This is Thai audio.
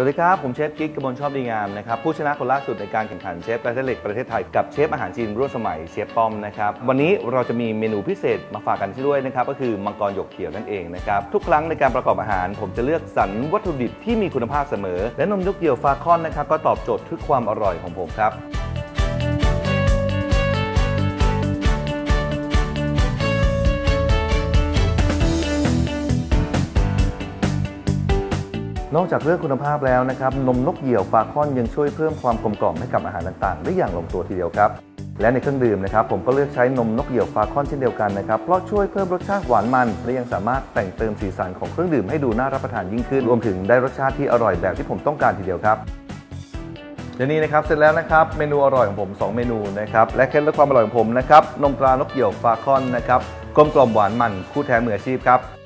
สวัสดีครับ ผมเชฟกิ๊กกระมวลชอบดีงามนะครับผู้ชนะคนล่าสุดในการแข่งขันเชฟประเทศเหล็กประเทศไทยกับเชฟอาหารจีนร่วมสมัยเชฟป้อมนะครับวันนี้เราจะมีเมนูพิเศษมาฝากกันด้วยนะครับก็คือมังกรหยกเขียวนั่นเองนะครับทุกครั้งในการประกอบอาหาร ผมจะเลือกสรรวัตถุดิบที่มีคุณภาพเสมอ และนมยกเกี่ยวฟาคอนนะครับก็ตอบโจทย์ทุกความอร่อยของผมครับ นอกจากเรื่องคุณภาพแล้วนะครับนมนกเหยี่ยวฟาคอนยังช่วยเพิ่มความกลมกล่อมให้กับอาหารต่างๆ ได้อย่างลงตัวทีเดียวครับ และในเครื่องดื่มนะครับผมก็เลือกใช้นมนกเหยี่ยวฟาคอนเช่นเดียวกันนะครับเพราะช่วยเพิ่มรสชาติหวานมันและยังสามารถแต่งเติมสีสันของเครื่องดื่มให้ดูน่ารับประทานยิ่งขึ้นรวมถึงได้รสชาติที่อร่อยแบบที่ผมต้องการทีเดียวครับเดี๋ยวนี้นะครับเสร็จแล้วนะครับเมนูอร่อยของผม 2 เมนูนะครับและเคล็ดลับความอร่อยของผมนะครับนมตรานกเหยี่ยวฟาคอนนะครับกลมกล่อมหวานมันคู่แท้มืออาชีพครับ